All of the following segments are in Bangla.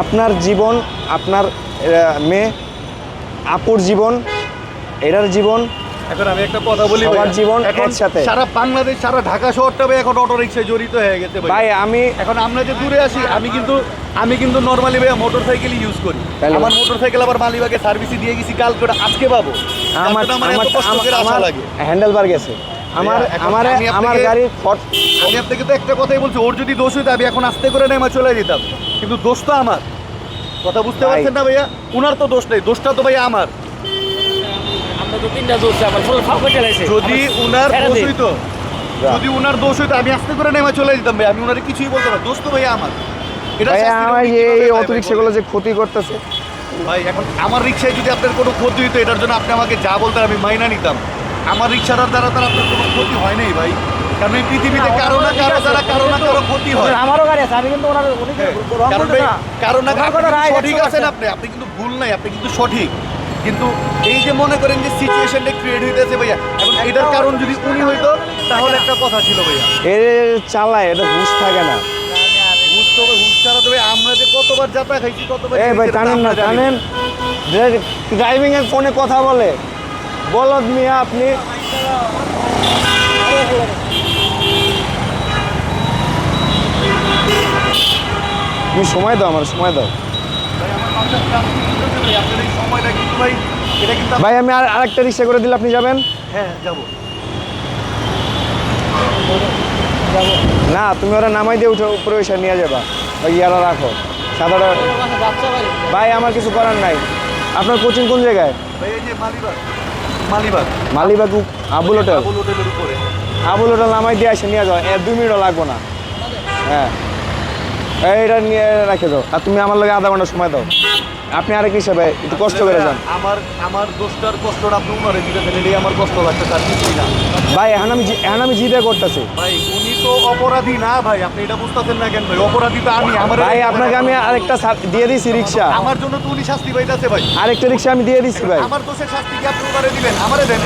আপনার জীবন আপনার মেয়ে আপুর জীবন এটার জীবন এখন আমি একটা কথা বলি ভাইয়া। জীবন একসাথে। সারা বাংলাদেশ সারা ঢাকা শহরটা ভাই এখন অটো রিক্সায় জড়িত হয়ে গেছে ভাই ভাই আমি এখন আমরা যে দূরে আসি আমি কিন্তু আমি কিন্তু নর্মালি ভাইয়া মোটর সাইকেল ইউজ করি আমার মোটর সাইকেল আবার মালিবাগে সার্ভিসে দিয়ে গেছি কালকে আজকে পাবো। আমার আমার আমার আমার হ্যান্ডেল বার গেছে। আমার আমার আমি আপনাকে- আমার গাড়ির আমি আপনাকে তো একটা কথাই বলছি ওর যদি দোষ হইতো আমি এখন আস্তে করে নেমে চলে যেতাম। কিন্তু দোষ তো আমার। কথা বুঝতে। পারছেন না ভাইয়া? উনার তো দোষ নেই দোষটা তো ভাইয়া আমার। যদি উনার দোষ হইতো যদি উনার দোষ হইতো আমি আস্তে করে নেমে চলে যেতাম ভাই আমি উনারে কিছুই বলতাম না। দোষ তো ভাইয়া আমার। আমার এই রিক্সাগুলো যে ক্ষতি করতেছে। ভাই এখন আমার রিক্সায় যদি আপনার কোনো ক্ষতি হইতো এটার জন্য আপনি আমাকে যা বলতেন আমি মাইনা নিতাম। আমার রিক্সাটার দ্বারা তার আপনার কোনো ক্ষতি হয় নাই ভাই। কারণ এই পৃথিবীতে কারও না কারও দ্বারা কারও না কারও ক্ষতি হয়। আমারও গাড়ি আছে আমি কিন্তু ওনার হ্যাঁ, রং কারণ ভাই না। কারণ না রাইট, সঠিক আছেন আপনি আপনি কিন্তু ভুল নাই আপনি কিন্তু সঠিক। কিন্তু এই যে মনে করেন যে সিচুয়েশনটা ক্রিয়েট হইতেছে ভাইয়া এখন এটার কারণ যদি উনি হইতো তাহলে একটা কথা ছিল ভাইয়া। এ চালায় এটা হুশ থাকে না। বুঝতে হবে হুশ ছাড়া তো ভাই আমরা যে কতবার যাত্রা খাইছি কতবার এই ভাই টানেন না জানেন জানি। ড্রাইভিং এর ফোনে কথা বলে। বলদ মিয়া আপনি তুমি সময় দাও আমার সময় দাও। ভাই, ভাই, ভাই ভাই আমি আর আরেকটা রিক্সা করে দিলে আপনি যাবেন? হ্যাঁ যাব। না তুমি ওরা নামাই দিয়ে উঠে উপরে এসে নিয়ে যাবা। ওই ইয়ারা রাখো। সাদাটা ভাই আমার কিছু করার নাই। আপনার কোচিং কোন জায়গায়? ভাই মালিবাগ। মালিবাগ আবুল হোটেল। আবুল হোটেলের উপরে। আবুল হোটেল নামাই দিয়ে আসে নিয়ে যাও। দুই মিনিটও লাগবো না। হ্যাঁ। এইটা নিয়ে রেখে দাও। আর তুমি আমার লাগে আধা ঘণ্টা সময় দাও। আপনি আরেক হিসাবে একটু কষ্ট করে যান। আমার আমার দোষটার কষ্টটা আপনি উনারে দিতেছেন এটাই আমার কষ্ট লাগছে তার কিছুই না। ভাই এখন আমি এখন আমি জিদে করতেছি। ভাই উনি তো অপরাধী না ভাই আপনি এটা বুঝতেছেন না কেন ভাই? অপরাধী তো আমি আমার ভাই আপনাকে আমি আরেকটা দিয়ে দিছি রিক্সা। আমার জন্য তো উনি শাস্তি পাইতেছে ভাই। আরেকটা রিক্সা আমি দিয়ে দিচ্ছি ভাই। আমার দোষের শাস্তি কি আপনি উনারে দিবেন? আমারে দেন।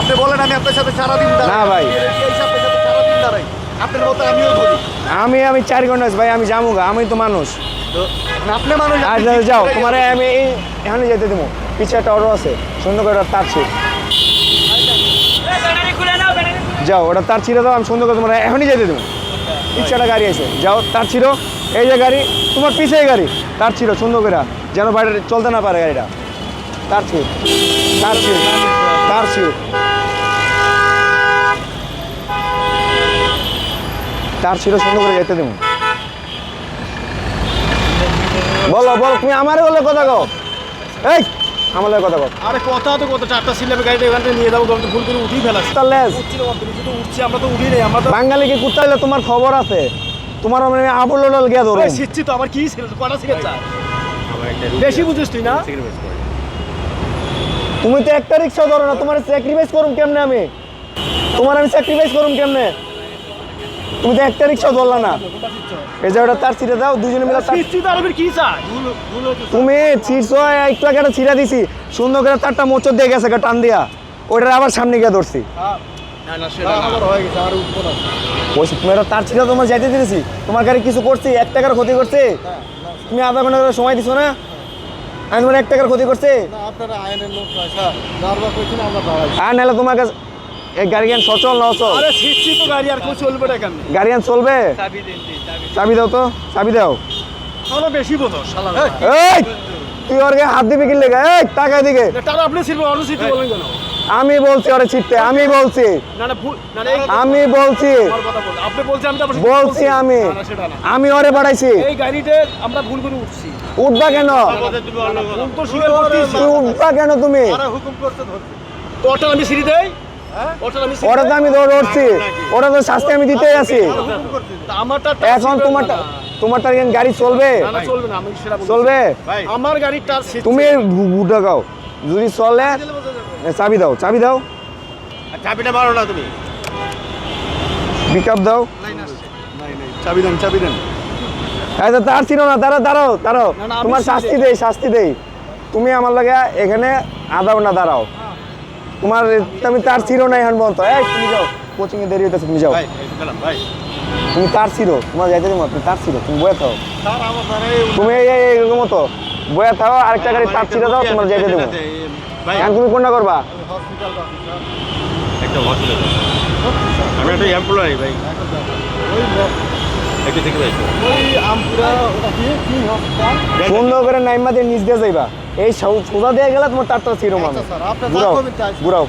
আপনি বলেন আমি আপনার সাথে সারাদিন না ভাই। এই সাথে সাথে সারাদিন দাঁড়াই। আপনার মতো আমিও ধরি। আমি আমি চার ঘণ্টা ভাই আমি যামুগা আমি তো মানুষ। তো আপনি মানুষ আর যাও, তোমার আমি এখানে যেতে দেবো। পিছিয়ে একটা অটো আছে সুন্দর করে তার ছিট যাও ওটা তার ছিঁড়ে দাও আমি সুন্দর করে তোমার এখনই যেতে দেবো। ইচ্ছাটা গাড়ি আছে যাও তার ছিল এই যে গাড়ি তোমার পিছিয়ে গাড়ি। তার ছিল সুন্দর করে যেন বাইরে চলতে না পারে গাড়িটা। তার ছিল তার ছিল তার ছিল তার ছিল সুন্দর করে যেতে দেবো। বলো বলো তুমি আমার বলে কথা কও। এই আমার কথা কও। আরে কথা তো কত চারটা সিলেবে গাড়িটা এখান থেকে নিয়ে যাব আমি তো ভুল করে উঠেই ফেলাচ্ছি তার লেজ। উঠছি আমরা তো উঠি নেই আমরা তো বাঙালি কি কুত্তা হইলে তোমার খবর আছে? তোমার মানে আবুল গিয়া ধরো ওই শিখছি তো আমার কি সিগারেট কটা সিগারেট চাই বেশি বুঝিস তুই না? তুমি তো একটা রিক্সা ধরো না তোমার স্যাক্রিফাইস করুম কেমনে আমি? তোমার আমি স্যাক্রিফাইস করুম কেমনে? তুমি তো একটা রিক্সা ধরলা না। এই জায়গাটা তার ছিঁড়ে দাও দুজনে মিলে কি তুমি ছিঁড়ছো একটু আগে একটা ছিঁড়া দিছি? সুন্দর করে তারটা মোচর দিয়ে গেছে টান দিয়া। ওইটার আবার সামনে গিয়ে ধরছি। না না সেটা আমার হয়ে গেছে আর উঠবো না। ওই তুমি তার ছিঁড়া তোমার যাইতে দিয়েছি তোমার গাড়ি কিছু করছি এক টাকার ক্ষতি করছে। তুমি আধা ঘণ্টা করে সময় দিছো না? আমি তোমার এক টাকার ক্ষতি করছে। আর নাহলে তোমার কাছে এই সচল না অচল? আরে তো গাড়ি আর কেউ চলবে না কেন? গাড়িয়ান চলবে? চাবি দাও তো চাবি দাও। বেশি বোঝো শালা এই তুই ওর গায়ে হাত দিবি কি লেগে? এই টাকা দিকে তারা আপনি অন্য বলেন কেন? আমি বলছি ওরে ছিটতে আমি বলছি। না না ভুল না না আমি বলছি। আমার কথা বল আপনি বলছেন আমি তো বলছি আমি। আমি ওরে বাড়াইছি এই গাড়িতে আমরা ভুল করে উঠছি। উঠবা কেন? ভুল তো স্বীকার করতেছি। তুই উঠবা কেন তুমি? হুকুম করতে আমি সিঁড়ি দেই। ওটা আমি তো দৌড় উঠছি ওরা তো শাস্তি আমি দিতেই আছি। এখন তোমারটা তোমারটা কেন গাড়ি চলবে? চলবে না আমি সেটা বলছি। চলবে? আমার গাড়ির টাচ তুমি যদি চলে চাবি দাও চাবি দাও। চাবিটা মারো না তুমি। পিক আপ দাও। চাবি দেন চাবি দেন। তার ছিল না দাঁড়াও দাঁড়াও দাঁড়াও। তোমার শাস্তি দেই শাস্তি দেই। তুমি আমার লাগে এখানে আদাও না দাঁড়াও। তোমার তুমি তার ছিল না এখন পর্যন্ত। এই তুমি যাও। কোচিং এ দেরি হইতেছে তুমি যাও। ভাই তুমি তার ছিল তোমার যাইতে দেবো তুমি তার ছিল তুমি বয়ে থাও। তুমি এই এই- এই মতো বয়া থাও আরেকটা গাড়ি তার ছিঁড়ে দাও তোমার যাইতে দেবো। ভাই এখন তুমি কোনটা করবা? একটা হসপিটাল আমি একটা এমপ্লয়ি ভাই। একটু থেকে ভাই সুন্দর করে নাইমা দিয়ে নিচ দিয়ে যাইবা। এই সৌদা সোজা দিয়ে গেলে তোমার টাটা মানুষ। ঘুরাও ঘুরাও